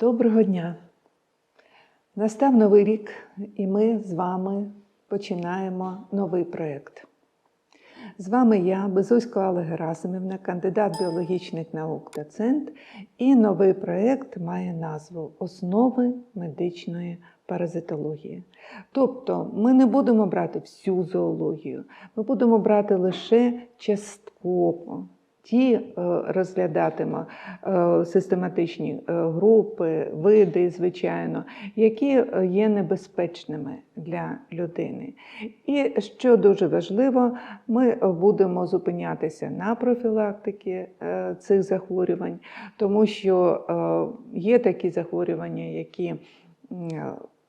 Доброго дня! Настав новий рік, і ми з вами починаємо новий проєкт. З вами я, Безусько Алла Герасимівна, кандидат біологічних наук, доцент, і новий проєкт має назву Основи медичної паразитології. Тобто ми не будемо брати всю зоологію, ми будемо брати лише частково. Ті е, розглядатимо е, систематичні е, групи, види, звичайно, які є небезпечними для людини. І що дуже важливо, ми будемо зупинятися на профілактиці е, цих захворювань, тому що є такі захворювання, які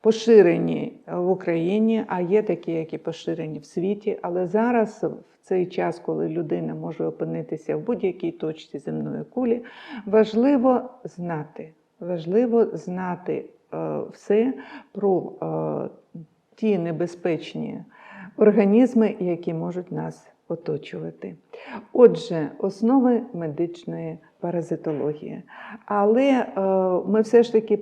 поширені в Україні, а є такі, які поширені в світі. Але зараз, в цей час, коли людина може опинитися в будь-якій точці земної кулі, важливо знати, важливо знати е, все про е, ті небезпечні організми, які можуть нас оточувати. Отже, основи медичної паразитології. Але е, ми все ж таки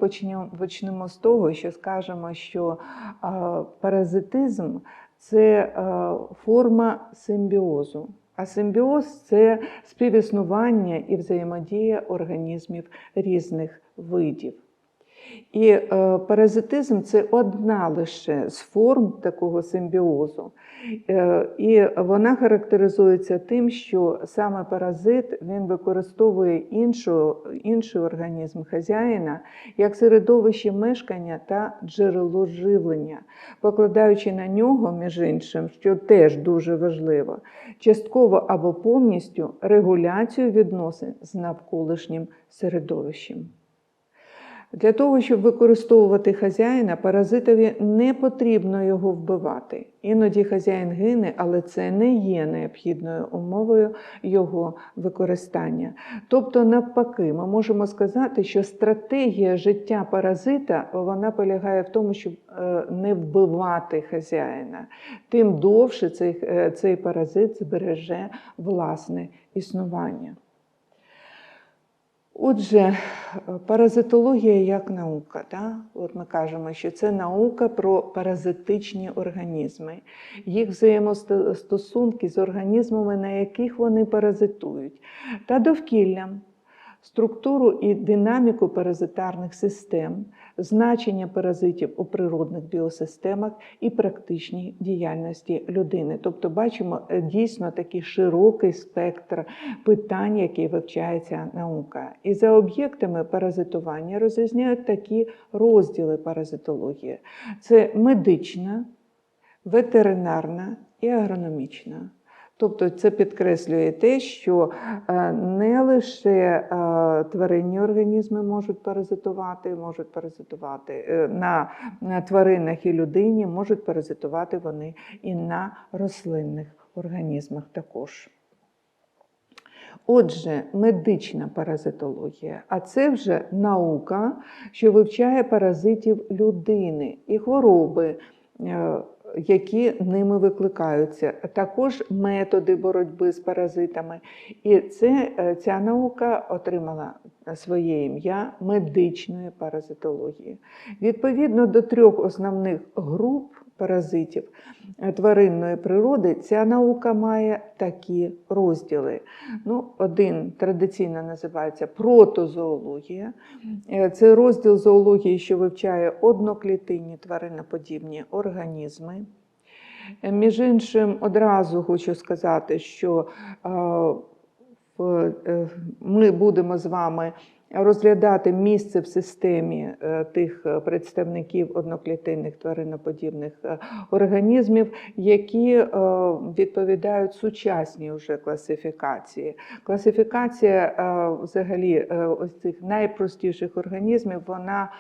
почнемо з того, що скажемо, що е, паразитизм це е, форма симбіозу. А симбіоз це співіснування і взаємодія організмів різних видів. І е, паразитизм це одна лише з форм такого симбіозу. Е, і вона характеризується тим, що саме паразит він використовує іншу, інший організм хазяїна як середовище мешкання та джерело живлення, покладаючи на нього, між іншим, що теж дуже важливо, частково або повністю регуляцію відносин з навколишнім середовищем. Для того, щоб використовувати хазяїна, паразитові не потрібно його вбивати. Іноді хазяїн гине, але це не є необхідною умовою його використання. Тобто, навпаки, ми можемо сказати, що стратегія життя паразита вона полягає в тому, щоб е, не вбивати хазяїна. Тим довше цей, цей паразит збереже власне існування. Отже, паразитологія як наука. Да? От ми кажемо, що це наука про паразитичні організми, їх взаємостосунки з організмами, на яких вони паразитують, та довкіллям, структуру і динаміку паразитарних систем, значення паразитів у природних біосистемах і практичній діяльності людини. Тобто, бачимо е, дійсно такий широкий спектр питань, які вивчає ця наука. І за об'єктами паразитування розрізняють такі розділи паразитології: це медична, ветеринарна і агрономічна. Тобто це підкреслює те, що е, не лише е, тваринні організми можуть паразитувати, можуть паразитувати е, на тваринах і людині, можуть паразитувати вони і на рослинних організмах також. Отже, медична паразитологія, а це вже наука, що вивчає паразитів людини і хвороби які ними викликаються, також методи боротьби з паразитами. І це, е, ця наука отримала своє ім'я медичної паразитології. Відповідно до трьох основних груп паразитів е, тваринної природи, ця наука має такі розділи. Ну, Один традиційно називається протозоологія. Е, це розділ зоології, що вивчає одноклітинні твариноподібні організми. Е, між іншим, одразу хочу сказати, що ми будемо з вами розглядати місце в системі е, тих е, представників одноклітинних твариноподібних е, організмів, які відповідають сучасній вже класифікації. Класифікація взагалі ось цих найпростіших організмів, вона,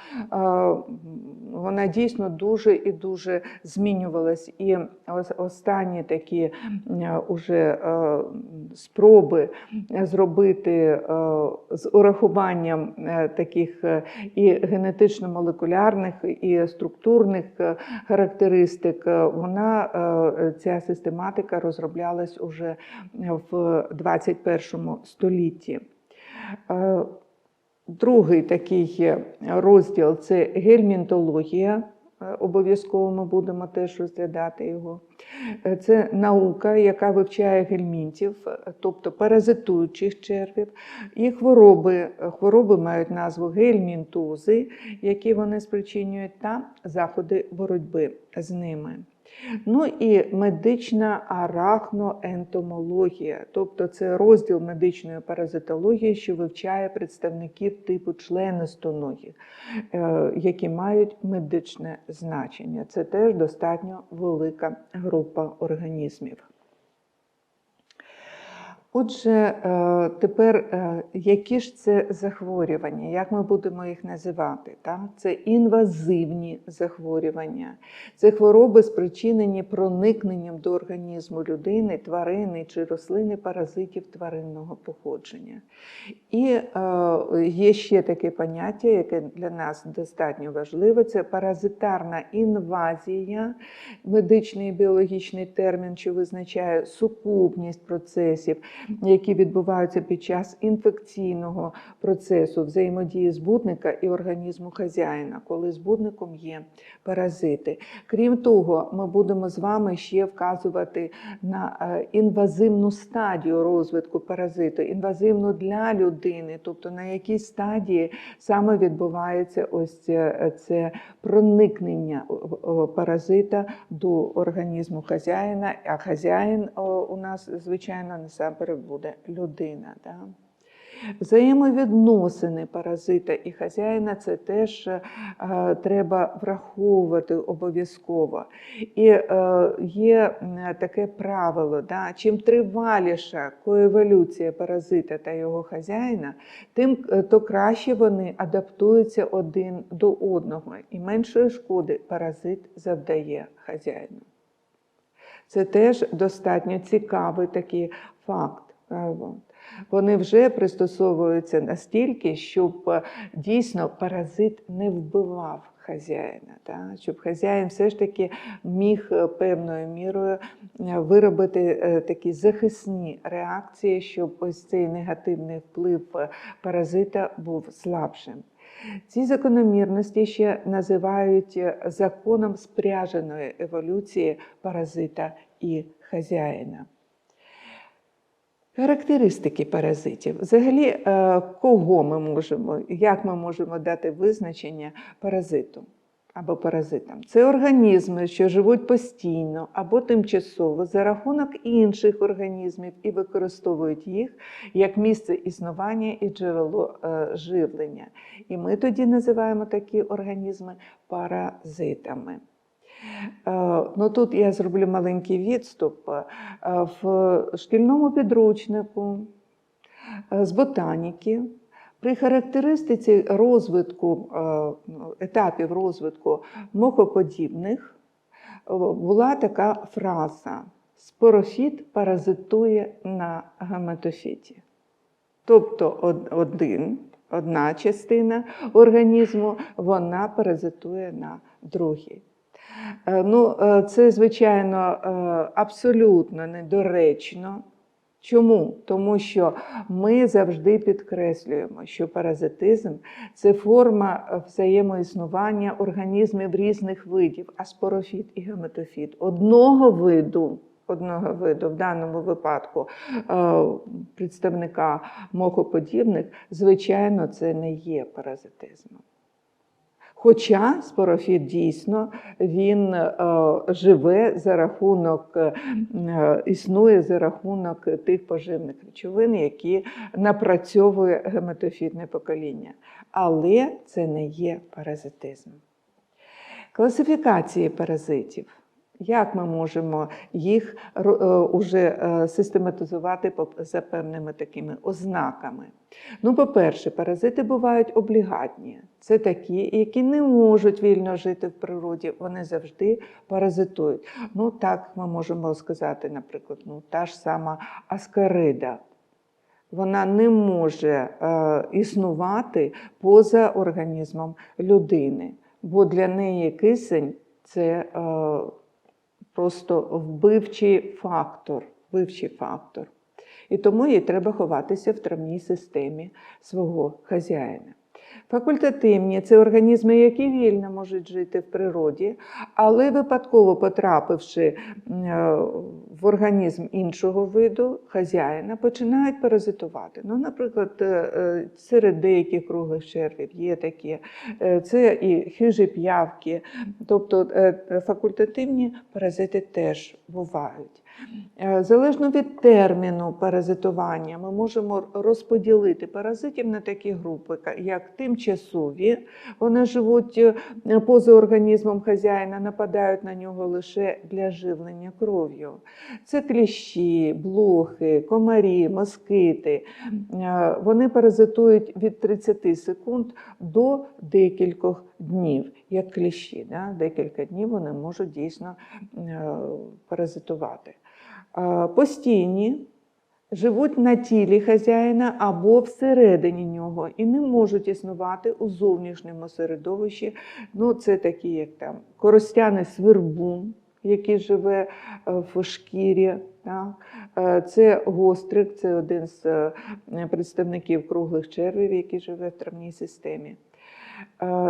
вона дійсно дуже і дуже змінювалась. І останні такі уже спроби зробити з урахуванням урахуванням е, таких е, і генетично-молекулярних, і структурних е, характеристик, вона ця систематика розроблялась уже в 21 столітті. Другий такий розділ це гельмінтологія. Е, Обов'язково ми будемо теж розглядати його. Е, Це наука, яка вивчає гельмінтів, е, тобто паразитуючих червів. І хвороби. Хвороби мають назву гельмінтузи, які вони спричинюють, та заходи боротьби з ними. Ну і медична арахноентомологія, тобто це розділ медичної паразитології, що вивчає представників типу членистоногих, е, які мають медичне значення. Це теж достатньо велика група організмів. Отже, е, тепер е, які ж це захворювання, як ми будемо їх називати? Це інвазивні захворювання, це хвороби, спричинені проникненням до організму людини, тварини чи рослини паразитів тваринного походження. І е, є ще таке поняття, яке для нас достатньо важливе: це паразитарна інвазія, медичний і біологічний термін, що визначає сукупність процесів які відбуваються під час інфекційного процесу взаємодії збудника і організму хазяїна, коли збудником є паразити. Крім того, ми будемо з вами ще вказувати на е, інвазивну стадію розвитку паразиту, інвазивну для людини, тобто на якій стадії саме відбувається ось це, це проникнення паразита до організму хазяїна, а хазяїн у нас, звичайно, насамперед буде людина. Да? Взаємовідносини паразита і хазяїна це теж е, треба враховувати обов'язково. І е, є таке правило: да? чим триваліша коеволюція паразита та його хазяїна, тим е, то краще вони адаптуються один до одного, і меншої шкоди паразит завдає хазяїну. Це теж достатньо цікавий такий факт. Вони вже пристосовуються настільки, щоб е, дійсно паразит не вбивав хазяїна, та? щоб хазяїн все ж таки міг е, певною мірою е, виробити такі захисні реакції, щоб ось цей негативний вплив паразита був слабшим. Ці закономірності ще називають законом спряженої еволюції паразита і хазяїна. Характеристики паразитів. Взагалі, е, кого ми можемо, як ми можемо дати визначення паразиту або паразитам? Це організми, що живуть постійно або тимчасово за рахунок інших організмів і використовують їх як місце існування і джерело е, живлення. І ми тоді називаємо такі організми паразитами. Е, Ну, тут я зроблю маленький відступ. Е, В шкільному підручнику е, з ботаніки при характеристиці розвитку, етапів розвитку мохоподібних була така фраза: спорофіт паразитує на гаметофіті. Тобто один, одна частина організму вона паразитує на другій. Е, Ну, е, це, звичайно, е, абсолютно недоречно. Чому? Тому що ми завжди підкреслюємо, що паразитизм це форма взаємоіснування організмів різних видів, а спорофіт і геметофіт одного виду. Одного виду, в даному випадку представника мохоподібних, звичайно, це не є паразитизмом. Хоча спорофіт дійсно він е, живе за рахунок, е, е, існує за рахунок тих поживних речовин, які напрацьовує гематофітне покоління. Але це не є паразитизм. Класифікації паразитів. Як ми можемо їх е, уже е, систематизувати за певними такими ознаками? Ну, по-перше, паразити бувають облігатні. Це такі, які не можуть вільно жити в природі, вони завжди паразитують. Ну, так ми можемо сказати, наприклад, ну, та ж сама аскарида. Вона не може е, існувати поза організмом людини, бо для неї кисень це е, просто вбивчий фактор. Вбивчий фактор. і тому їй треба ховатися в травній системі свого хазяїна. Факультативні це організми, які вільно можуть жити в природі, але випадково потрапивши е, в організм іншого виду, хазяїна, починають паразитувати. Ну, наприклад, е, е, серед деяких круглих червів є такі, це і хижі п'явки, тобто факультативні паразити теж бувають. Е, Залежно від терміну паразитування, ми можемо розподілити паразитів на такі групи, як тимчасові, вони живуть е, поза організмом хазяїна, нападають на нього лише для живлення кров'ю. Це кліщі, блохи, комарі, москити. Е, Вони паразитують від 30 секунд до декількох днів, як кліщі. Да? Декілька днів вони можуть дійсно паразитувати. Постійні живуть на тілі хазяїна або всередині нього і не можуть існувати у зовнішньому середовищі. Ну, це такі, як там коростяний свербун, який живе е, в шкірі. Так? Е, Це гострик, це один з е, представників круглих червів, який живе в травній системі.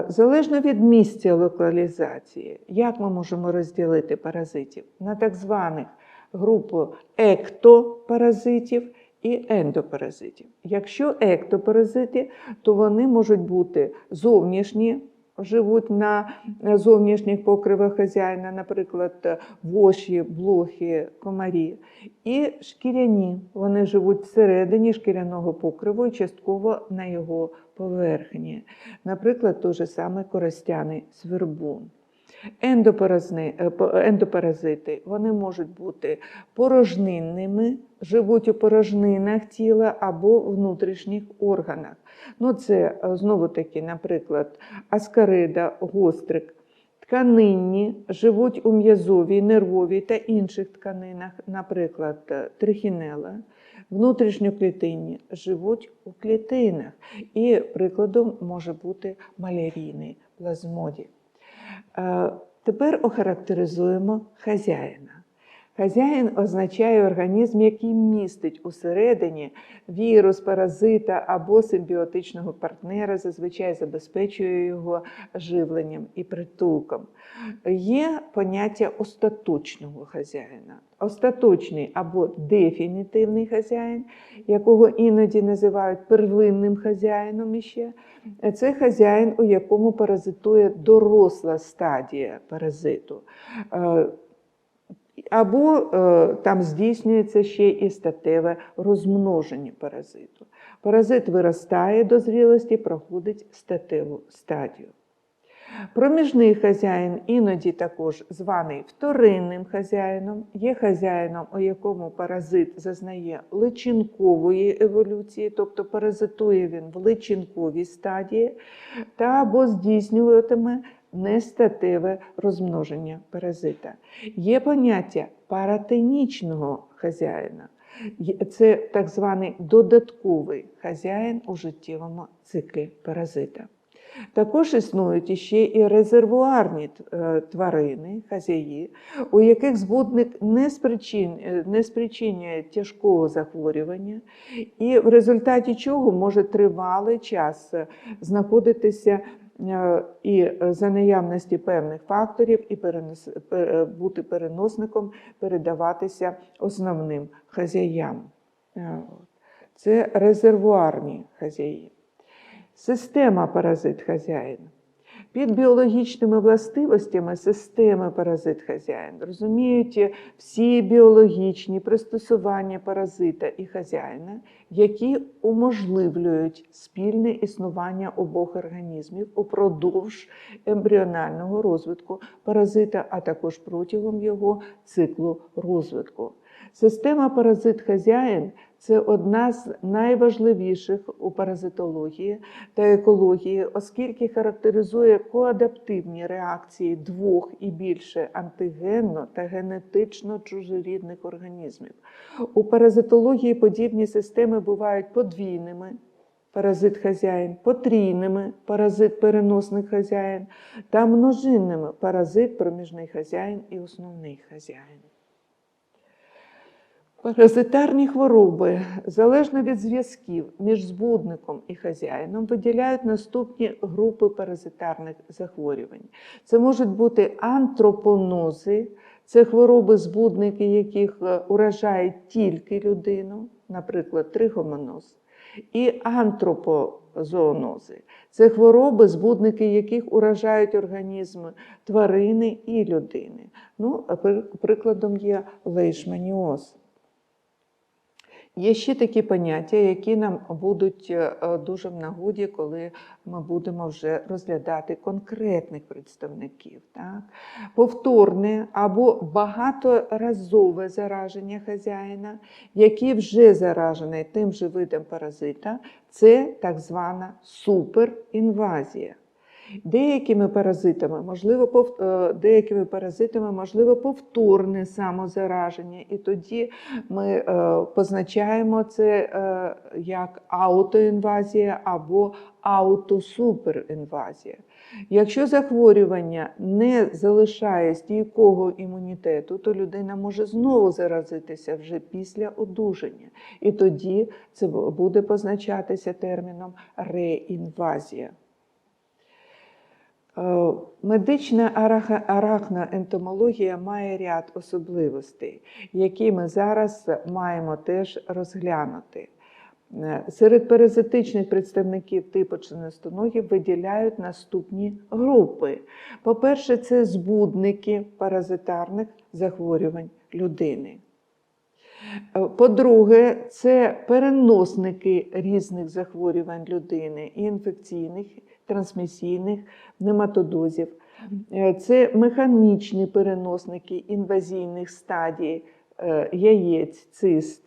Залежно від місця локалізації, як ми можемо розділити паразитів на так званих групу ектопаразитів і ендопаразитів. Якщо ектопаразити, то вони можуть бути зовнішні, живуть на зовнішніх покривах хазяїна, наприклад, воші, блохи, комарі, і шкіряні. Вони живуть всередині шкіряного покриву і частково на його поверхні. Наприклад, той же саме коростяний свербун. Ендопаразни- е, Ендопаразити вони можуть бути порожнинними, живуть у порожнинах тіла або внутрішніх органах. Ну, це е, знову таки, наприклад, аскарида, гострик. Тканинні живуть у м'язовій, нервовій та інших тканинах, наприклад, е, трихінела. Внутрішньоклітинні живуть у клітинах. І прикладом може бути малярійний плазмодій. Е, Тепер охарактеризуємо хазяїна. Хазяїн означає організм, який містить усередині вірус, паразита або симбіотичного партнера, зазвичай забезпечує його живленням і притулком. Є поняття остаточного хазяїна. Остаточний або дефінітивний хазяїн, якого іноді називають первинним хазяїном іще, це хазяїн, у якому паразитує доросла стадія паразиту. Або е, там здійснюється ще і статеве розмноження паразиту. Паразит виростає до зрілості, проходить статеву стадію. Проміжний хазяїн, іноді також званий вторинним хазяїном, є хазяїном, у якому паразит зазнає личинкової еволюції, тобто паразитує він в личинковій стадії, та або здійснюватиме нестатеве розмноження паразита. Є поняття паратенічного хазяїна. Це так званий додатковий хазяїн у життєвому циклі паразита. Також існують іще і резервуарні е, тварини, хазяї, у яких збудник не, спричин, е, не спричинює тяжкого захворювання, і в результаті чого може тривалий час е, знаходитися і е, за наявності певних факторів і перенос, пер- бути переносником, передаватися основним хазяям. Е. Це резервуарні хазяї. Система паразит хазяїн. Під біологічними властивостями системи паразит хазяїн розуміють всі біологічні пристосування паразита і хазяїна, які уможливлюють спільне існування обох організмів упродовж ембріонального розвитку паразита, а також протягом його циклу розвитку. Система паразит хазяїн це одна з найважливіших у паразитології та екології, оскільки характеризує коадаптивні реакції двох і більше антигенно та генетично чужорідних організмів. У паразитології подібні системи бувають подвійними. Паразит хазяїн, потрійними паразит переносник хазяїн та множинними паразит проміжний хазяїн і основний хазяїн. Паразитарні хвороби, залежно від зв'язків між збудником і хазяїном, виділяють наступні групи паразитарних захворювань. Це можуть бути антропонози, це хвороби, збудники, яких е, уражають тільки людину, наприклад, трихомоноз, і антропозоонози. Це хвороби, збудники яких уражають організми тварини і людини. Ну, прикладом є лейшманіоз. Є ще такі поняття, які нам будуть е, дуже в нагоді, коли ми будемо вже розглядати конкретних представників. Так? Повторне або багаторазове зараження хазяїна, який вже заражений тим же видом паразита, це так звана суперінвазія. Деякими паразитами можливо е, деякими паразитами можливо повторне самозараження, і тоді ми е, позначаємо це е, як аутоінвазія або аутосуперінвазія. Якщо захворювання не залишає стійкого імунітету, то людина може знову заразитися вже після одужання, і тоді це буде позначатися терміном реінвазія. Е, Медична арахноентомологія має ряд особливостей, які ми зараз маємо теж розглянути. Е, Серед паразитичних представників типу членистоногів виділяють наступні групи. По-перше, це збудники паразитарних захворювань людини. Е, По-друге, це переносники різних захворювань людини, і інфекційних, трансмісійних, нематодозів. Е, Це механічні переносники інвазійних стадій е, яєць, цист.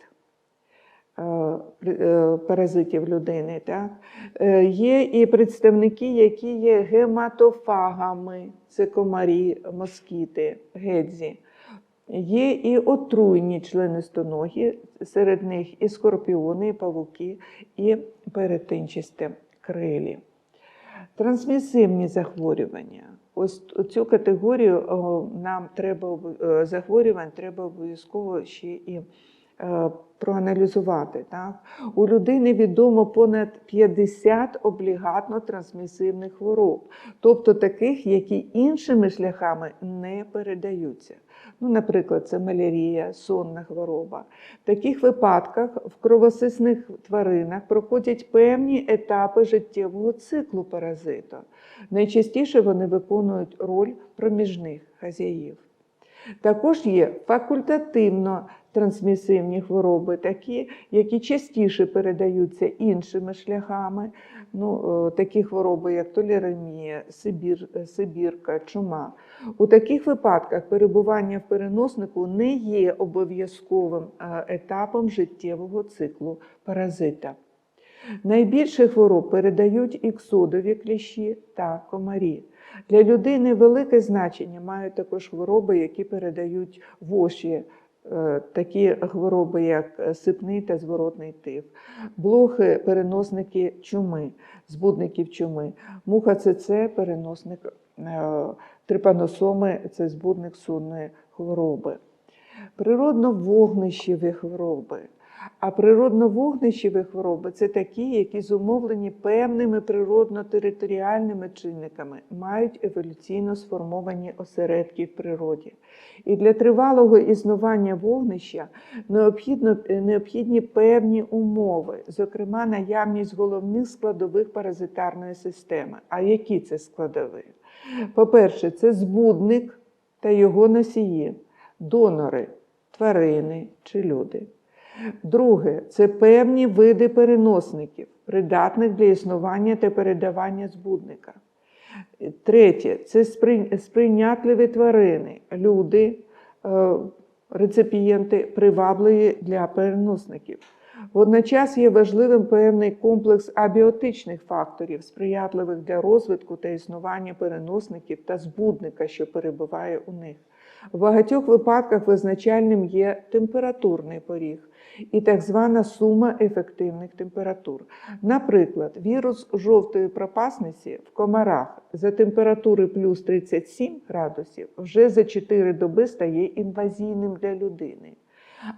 Паразитів людини. Так? Є і представники, які є гематофагами, це комарі, москіти, гедзі. Є і отруйні членистоногі, серед них і скорпіони, і павуки, і перетинчасті крилі. Трансмісивні захворювання. Ось цю категорію нам треба е, захворювань треба обов'язково ще і проаналізувати. Так? У людини відомо понад 50 облігатно трансмісивних хвороб, тобто таких, які іншими шляхами не передаються. Ну, наприклад, це малярія, сонна хвороба. В таких випадках в кровосисних тваринах проходять певні етапи життєвого циклу паразита. Найчастіше вони виконують роль проміжних хазяїв. Також є факультативно трансмісивні хвороби, такі, які частіше передаються іншими шляхами. Ну, е, такі хвороби, як толеремія, сибір, е, сибірка, чума. У таких випадках перебування в переноснику не є обов'язковим е, етапом життєвого циклу паразита. Найбільше хвороб передають іксодові кліщі та комарі. Для людини велике значення мають також хвороби, які передають воші, такі хвороби, як сипний та зворотний тиф, блохи, переносники чуми, збудників чуми, муха ЦЦ, переносник е, трипаносоми це збудник сонної хвороби. Природно-вогнищеві хвороби. А природно-вогнищеві хвороби це такі, які зумовлені певними природно-територіальними чинниками, мають еволюційно сформовані осередки в природі. І для тривалого існування вогнища необхідно, необхідні певні умови, зокрема наявність головних складових паразитарної системи. А які це складові? По-перше, це збудник та його носії, донори, тварини чи люди. Друге це певні види переносників, придатних для існування та передавання збудника. Третє це сприйнятливі тварини, люди, е, реципієнти, привабливі для переносників. Водночас є важливим певний комплекс абіотичних факторів, сприятливих для розвитку та існування переносників та збудника, що перебуває у них. В багатьох випадках визначальним є температурний поріг і так звана сума ефективних температур. Наприклад, вірус жовтої пропасниці в комарах за температури плюс 37 градусів вже за 4 доби стає інвазійним для людини.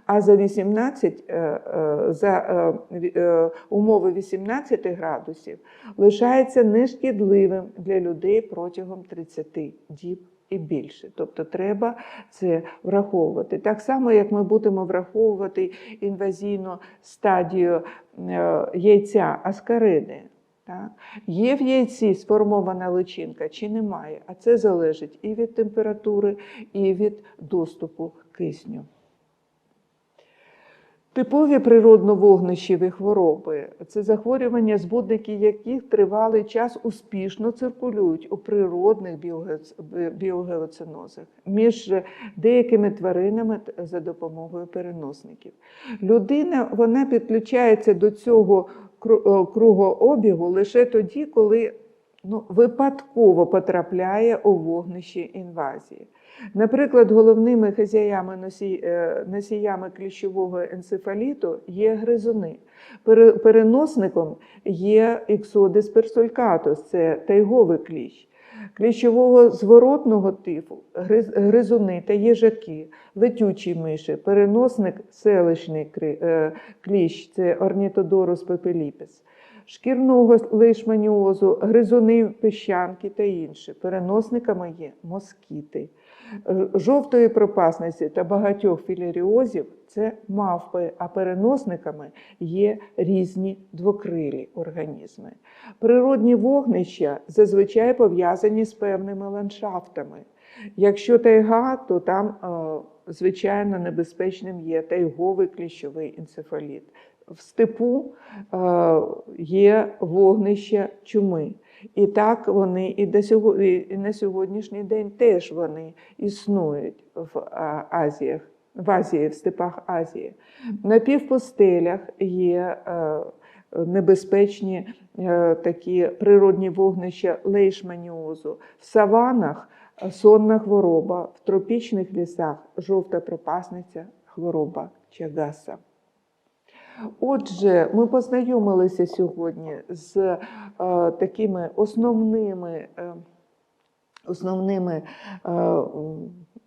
А за 18, е, е, за е, умови 18 градусів лишається нешкідливим для людей протягом 30 діб і більше. Тобто треба це враховувати. Так само, як ми будемо враховувати інвазійну стадію е, яйця аскарини. Так? Є в яйці сформована личинка чи немає, а це залежить і від температури, і від доступу кисню. Типові природно-вогнищеві хвороби це захворювання, збудники яких тривалий час успішно циркулюють у природних біоге- біогеоцинозах між деякими тваринами за допомогою переносників. Людина вона підключається до цього кру- кругообігу лише тоді, коли ну, випадково потрапляє у вогнище інвазії. Наприклад, головними хазяями е, носіями кліщового енцефаліту є гризуни. Переносником є іксодис персулькатус, це тайговий кліщ. Кліщового зворотного типу гризуни та їжаки, летючі миші, переносник селищний е, кліщ, це орнітодорус пепеліпіс шкірного лишманіозу, гризуни, піщанки та інші. Переносниками є москіти. Жовтої пропасниці та багатьох філяріозів це мавпи, а переносниками є різні двокрилі організми. Природні вогнища зазвичай пов'язані з певними ландшафтами. Якщо тайга, то там, е, звичайно, небезпечним є тайговий кліщовий енцефаліт. В степу е, є вогнища чуми. І так вони і, до сього- і на сьогоднішній день теж вони існують в Азіях, в Азії, в степах Азії. На півпустелях є е, небезпечні е, такі природні вогнища лейшманіозу. В саванах е, сонна хвороба, в тропічних лісах жовта пропасниця хвороба Чагаса. Отже, ми познайомилися сьогодні з е, такими основними, е, основними е,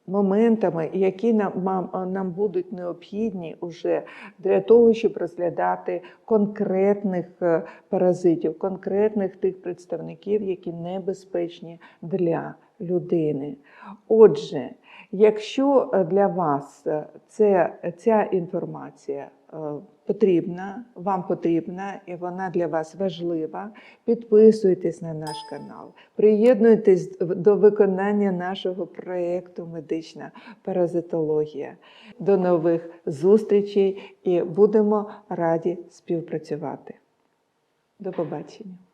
моментами, які нам, нам будуть необхідні уже для того, щоб розглядати конкретних е, паразитів, конкретних тих представників, які небезпечні для людини. Отже, якщо е, для вас е, це, ця інформація е, потрібна, вам потрібна і вона для вас важлива, підписуйтесь на наш канал, приєднуйтесь до виконання нашого проєкту Медична паразитологія. До нових зустрічей і будемо раді співпрацювати. До побачення.